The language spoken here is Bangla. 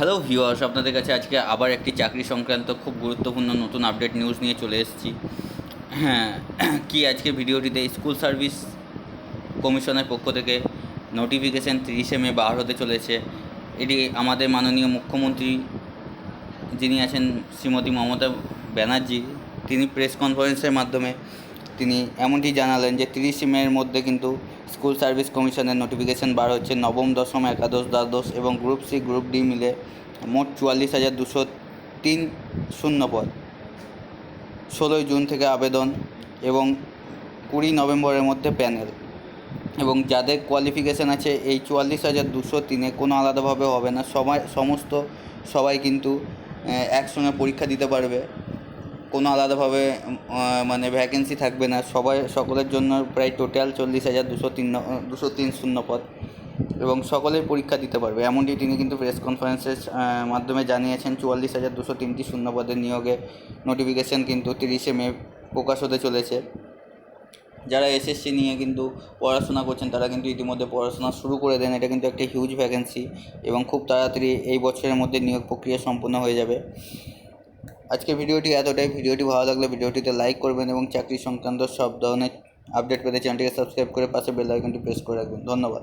হ্যালো ভিউয়ার্স আপনাদের কাছে আজকে আবার একটি চাকরি সংক্রান্ত খুব গুরুত্বপূর্ণ নতুন আপডেট নিউজ নিয়ে চলে এসেছি। হ্যাঁ কি আজকে ভিডিওটিতে স্কুল সার্ভিস কমিশনের পক্ষ থেকে নোটিফিকেশন তিরিশে মে বার হতে চলেছে। এটি আমাদের মাননীয় মুখ্যমন্ত্রী যিনি আছেন শ্রীমতী মমতা ব্যানার্জি, তিনি প্রেস কনফারেন্সের মাধ্যমে তিনি এমনটি জানালেন যে তিরিশে মের মধ্যে কিন্তু স্কুল সার্ভিস কমিশনের নোটিফিকেশন বার হচ্ছে নবম দশম একাদশ দ্বাদশ এবং গ্রুপ সি, গ্রুপ ডি মিলে মোট চুয়াল্লিশ হাজার দুশো তিন শূন্য পদ। ষোলোই জুন থেকে আবেদন এবং কুড়ি নভেম্বরের মধ্যে প্যানেল। এবং যাদের কোয়ালিফিকেশান আছে, এই চুয়াল্লিশ হাজার দুশো তিনে কোনো আলাদাভাবে হবে না। সবাই, সমস্ত সবাই কিন্তু একসঙ্গে পরীক্ষা দিতে পারবে। কোনো আলাদাভাবে মানে ভ্যাকেন্সি থাকবে না। সবাই, সকলের জন্য প্রায় টোটাল চল্লিশ হাজার দুশো তিন দুশো তিন শূন্য পদ। এবং সকলেই পরীক্ষা দিতে পারবে। এমনটি তিনি কিন্তু প্রেস কনফারেন্সের মাধ্যমে জানিয়েছেন, চুয়াল্লিশ হাজার দুশো তিনটি শূন্য পদের নিয়োগে নোটিফিকেশান কিন্তু তিরিশে মে প্রকাশ হতে চলেছে। যারা এসএসসি নিয়ে কিন্তু পড়াশোনা করছেন, তারা কিন্তু ইতিমধ্যে পড়াশোনা শুরু করে দেন। এটা কিন্তু একটা হিউজ ভ্যাকেন্সি এবং খুব তাড়াতাড়ি এই বছরের মধ্যে নিয়োগ প্রক্রিয়া সম্পূর্ণ হয়ে যাবে। আজকে ভিডিওটি এতটাই। ভিডিওটি ভালো লাগলে ভিডিওটিতে লাইক করবেন এবং চাকরি সংক্রান্ত সব ধরনের আপডেট পেতে চ্যানেলটিকে সাবস্ক্রাইব করে পাশে বেল আইকনটি প্রেস করে রাখবেন। ধন্যবাদ।